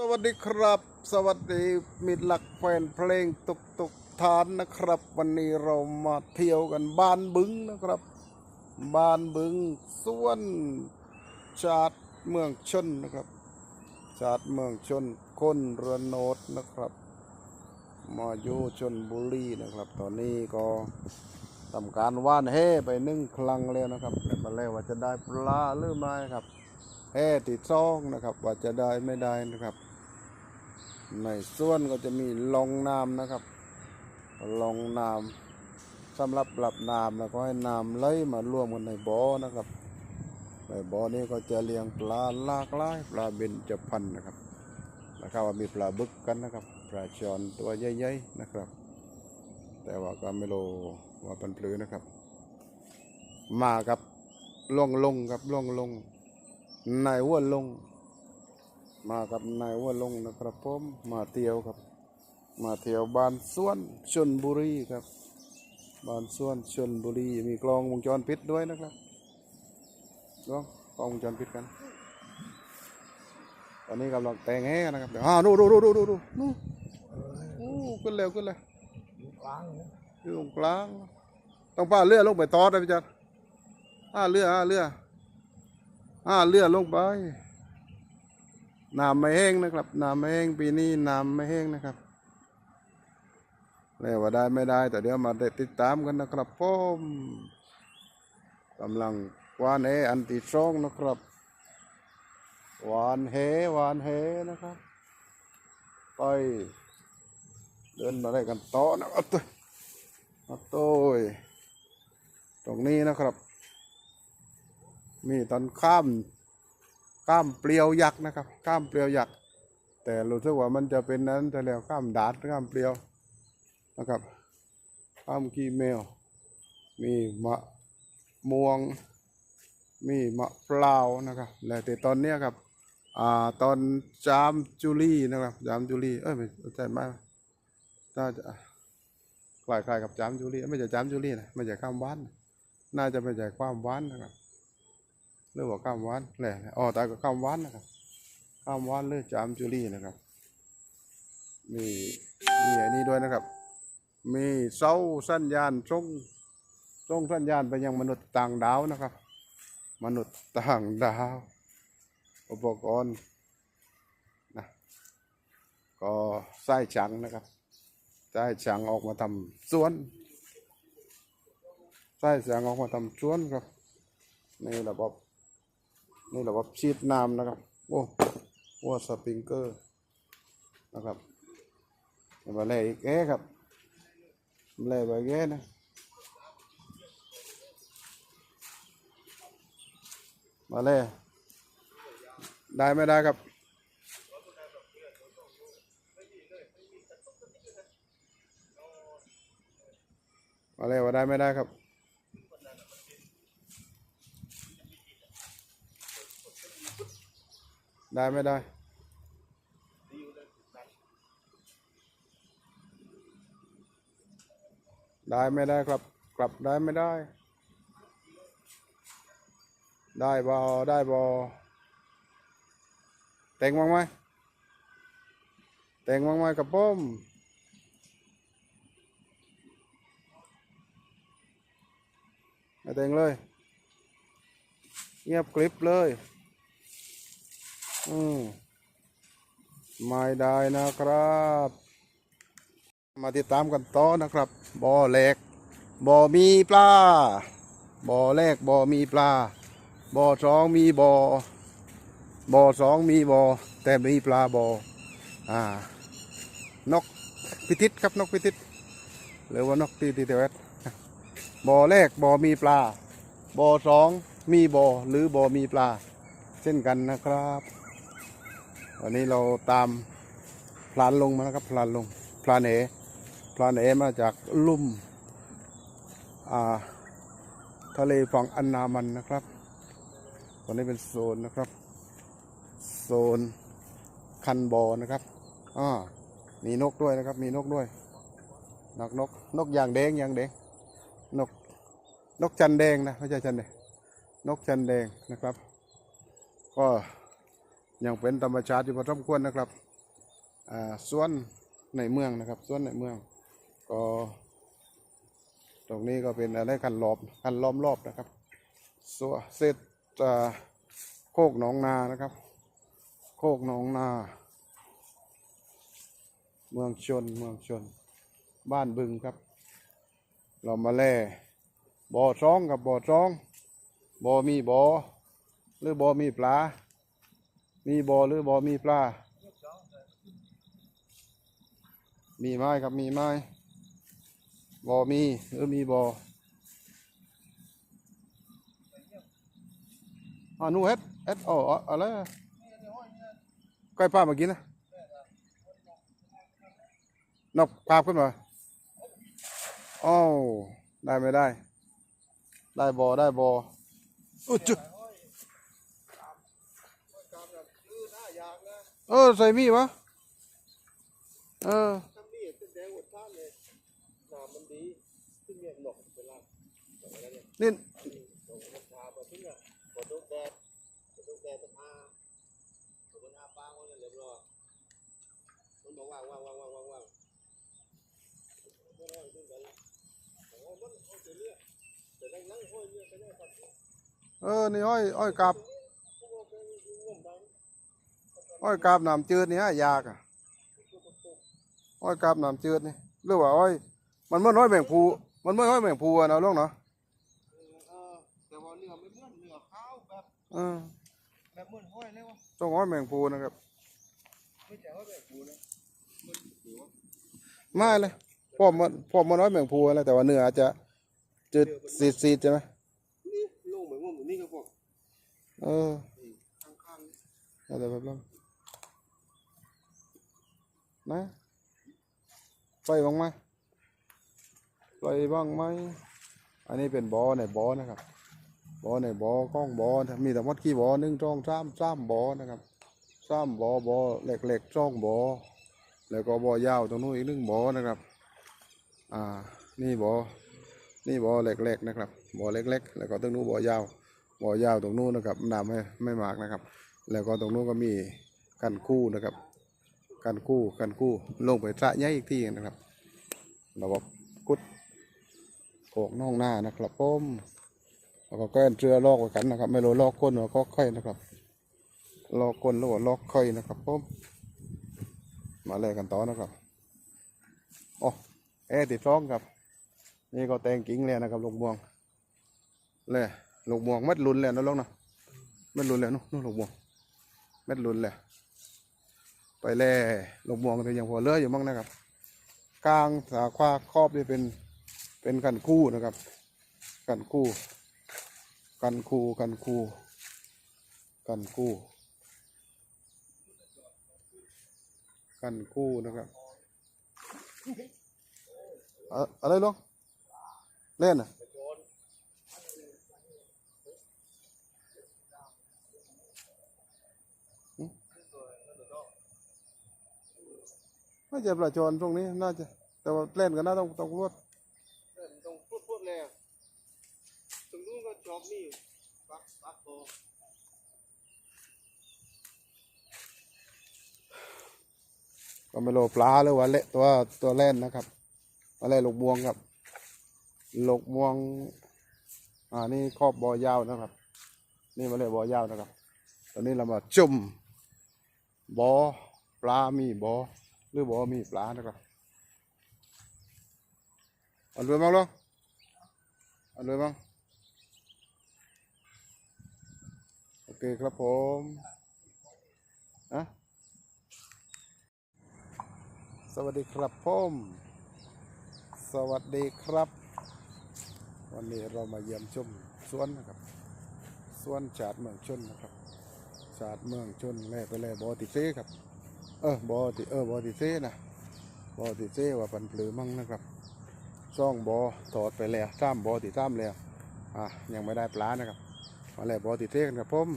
สวัสดีครับ สวัสดีมิตรหลักแฟนเพลงตุกตุกทานนะครับ วันนี้เรามาเที่ยวกันบ้านบึงนะครับ บ้านบึงส่วนชาติเมืองชนนะครับ ชาติเมืองชนคนระโนดนะครับ มาอยู่ชนบุรีนะครับ ตอนนี้ก็ทำการว่านแห่ไปนึ่งครั้งแล้วนะครับแต่มาแล้วว่าจะได้ปลาหรือไม่ครับแห่ติดซองนะครับ ว่าจะได้ไม่ได้นะครับ ในส่วนก็จะมีลองน้ำนะครับลองน้ำสำหรับปรับน้ำแล้วก็ให้น้ำไหลมารวมกันในบ่อนะครับ ในบ่อนี้ก็จะเลี้ยงปลาหลากหลายปลาเบญจพรรณนะครับนะครับว่ามีปลาบึกกันนะครับปลาชอนตัวใหญ่ๆนะครับ แต่ว่าก็ไม่รู้ว่าเป็นปลือนะครับ มากับล่องลงครับล่องลงในวัวลง มากับนายวัวลงนะครับผมมาเที่ยวครับ มาเที่ยวบ้านสวนชนบุรีครับบ้านสวนชนบุรีมีกล้องวงจรปิดด้วยนะครับกล้องกล้องวงจรปิดกันตอนนี้กำลังแต่งแห่นะครับเดี๋ยวอ่าดูดูดูดูดูดูดูโอ้ขึ้นเร็วขึ้นเลยอยู่ตรงกลาง ต้องป้าเรือลงไปตอดนะพี่จัดอ่าเรืออ่าเรืออ่าเรือลงไป น้ำไม่แห้งนะครับน้ำไม่แห้งปีนี้น้ำไม่แห้งนะครับแล้วว่าได้ไม่ได้ แต่เดี๋ยวมาได้ติดตามกันนะครับผมกำลังวานเฮอันที่สองนะครับหวานเฮหวานเฮนะครับไปเดินมาได้กันต่อนะครับตัวเอาตัวตรงนี้นะครับ มีตอนข้าม ข้ามเปลียวยักษ์นะครับข้ามเปลียวยักษ์แต่รู้สึกว่ามันจะเป็นนั้นแต่แล้วข้ามดาดข้ามเปลียวนะครับข้ามกีเมล มีมะม่วง มีมะเปล่านะครับและแต่ตอนนี้ครับอ่าตอนจามจุลีนะครับจามจุลีเอ้ยไม่ใช่ไหมน่าจะคล้ายๆกับจามจุลีไม่ใช่จามจุลีนะไม่ใช่ข้ามวานน่าจะไม่ใช่ความวานนะครับ หรือว่าข้ามวันแหละอ๋อแต่ก็ข้ามวันนะครับข้ามวันหรือจามจุลีนะครับมีมีอันนี้ด้วยนะครับ มีเสาสัญญาณส่งส่งสัญญาณไปยังมนุษย์ต่างดาวนะครับ มนุษย์ต่างดาว อุปกรณ์นะก็ไส้ฉังนะครับไส้ฉังออกมาทำสวนไส้ฉังออกมาทำสวนครับนี่ระบบ นี่ระบบฉีดน้ำนะครับ โอ้วัวสปริงเกอร์นะครับมาเลยอีกแก่ครับมาเลยไปแก่นะมาเลยได้ไม่ได้ครับมาเลยว่าได้ไม่ได้ครับ ได้ไม่ได้ได้ไม่ได้ครับ กลับได้ไม่ได้ ได้บอได้บอแต่งบ้างไหมแต่งบ้างไหมกับป้มไม่แต่งเลย เงียบกริบเลย อืมไม่ได้นะครับ มาติดตามกันต่อนะครับบ่อแหลกบ่อมีปลาบ่อแรกบ่อมีปลาบ่อสองมีบ่อบ่อสองมีบ่อแต่มีปลาบ่ออ่านกพิทิศครับนกพิทิศหรือว่านกตีตีเทวดบ่อแรกบ่อมีปลาบ่อสองมีบ่อหรือบ่อมีปลา เช่นกันนะครับ วันนี้เราตามพลานลงมานะครับพลานลงพลานเอพลานเอมาจากลุ่มทะเลฝั่งอันนามันนะครับตอนนี้เป็นโซนนะครับ โซนคันบอนะครับอ่ามีนกด้วยนะครับ มีนกด้วยนกนกนกอย่างแดงอย่างแดงนกนกจันแดงนะไม่ใช่จันแดงนกจันแดงนะครับ ก็ ยังเป็นธรรมชาติอยู่พอสมควรนะครับอ่วนในเมืองนะครับ ส่วนในเมือง ก็ ตรงนี้ก็เป็นอะไรคันรอบคันล้อมรอบนะครับส่วนเสร็จโคกหนองนานะครับ โคกหนองนา เมืองชนเมืองชน บ้านบึงครับ เรามาแล่บ่อช้องกับบ่อช้องบ่อมีบ่อหรือบ่อมีปลา มีบ่อหรือบ่อมีปลา มีไม้ครับมีไม้บ่อมีหรือมีบ่ออ่านูเฮ็ดเฮ็ดอ๋ออะไรอะใกล้ป้ามากินนะนกภาขึ้นมาอ้าวได้ไม่ได้ ได้บ่อได้บ่ออุ๊ยจุ เออใส่มีวะเออถ้ามีดเป็นแดงหมดท่านเลยน้ำมันดีขึ้นเนี่ยหนกเวลาหนกอะเนี่ยนี่หนกมันชาไปขึ้นเนี่ยกดลูกแดดกดลูกแดดจะพาสมมติอาปางไว้เลยเรียบร้อยมันบอกว่างว่างว่างว่างว่างว่างไม่ได้ขึ้นไปแล้วโอ้มันเอาเรื่อยแต่นั่งนั่งห้อยเรื่อยไปเรื่อยครับเออ นี่อ้อย อ้อยกาบ พวกเราไปร่วมดัง อ้อยกาบน้ำจืดนี่ฮะยากอะอ้อยกาบน้ำจืดนี่หรือว่าอ้อย มันเหมื่อนอ้อยแมงภูมันเหมื่อนอ้อยแมงภูอะเนาะลูกเนาะเออแต่ว่าเนื้อไม่เหมือนเนื้อข้าวแบบเออแบบเหมือนห้อยเลยวะต้องอ้อยแมงภูนะครับไม่ใช่ห้อยแบบกูนะมันหรือว่าไม่เลยพวกมันพวกมันอ้อยแมงภูอะไรแต่ว่าเนื้ออาจจะจืดซีดซีดๆใช่ไหมนี่ลงเหมือนงมอยู่นี่ก็พวกเออข้า งข้างอะไรแบบนั้นนะไปบ้างไหมไปบ้างไหมอันนี้เป็นบอในบอนะครับบอในบอกล้องบอมีแต่วัดกี่บอหนึ่งช่องสามสามบ่อนะครับสามบ่อบอเล็กๆช่องบอแล้วก็บอยาวตรงนู้นอีกหนึ่งบอนะครับ อ่า นี่บอนี่บอเล็กๆนะครับบอเล็กๆ แล้วก็ตรงนู้นบอยาวบอยาวตรงนู้นนะครับน้ำไม่ไม่มากนะครับ แล้วก็ตรงนู้นก็มีกันคู่นะครับ กันคู่กันคู่ลงไปสะใหญ่อีกที่นะครับระบบกุดโขกน่องหน้านะครับผมแล้วก็แก้นเชือลอกไว้กันนะครับ ไม่รู้ลอกก้นหรือลอกไข่นะครับ ลอกก้นหรือว่าลอกไข่นะครับผมมาแลกกันต่อนะครับโอ้แอร์ติดท้องครับ นี่ก็แตงกิ้งเลยนะครับลูกบวงเลยลูกบวงมัดลุนเลยนะลูกนะมัดลุนเลยนู่นนู่นลูกบวงเม็ดลุนเลย ไปแล่ลงมวงแต่ยังหัวเลืออยู่มั้งนะครับ กลางสาควาครอบนี่เป็นเป็นกันคู่นะครับ กันคู่ กันคู่กันคู่ กันคู่ กันคู่นะครับอะอะไรลูกเล่นอะ น่าจะประชนตรงนี้น่าจะ แต่ว่าเล่นกันน่าต้องต้องรวดเออตรงพูดพูดเลยอะตรงนู้นก็จอบนี่ปักปักโตก็ไม่โลปลาหรือว่าเละตัวตัวเล่นนะครับอะไรลูกบวงครับลูกบวง อ่านี่ครอบบ่อยาวนะครับ นี่มาเลยบ่อยาวนะครับ ตอนนี้เรามาจุ่มบ่อปลามีบ่อ หรือบ่อมีปลานะครับอันรวยมั้งลูกเอันรวยมั้งโอเคครับผมอะสวัสดีครับผมสวัสดีครับ วันนี้เรามาเยี่ยมชมสวนนะครับสวนชาติเมืองชนนะครับชาติเมืองชนแล่ไปแล่บอติเซ่ครับ เออบอติเออบอติเซ่นะบอติเซ่ว่าปันปลือมั่งนะครับซ่องบอถอดไปแล้วซ้ำบอติซ้ำแล้วอะยังไม่ได้ปลานะครับมาแล่บอติเซ่กันครับผม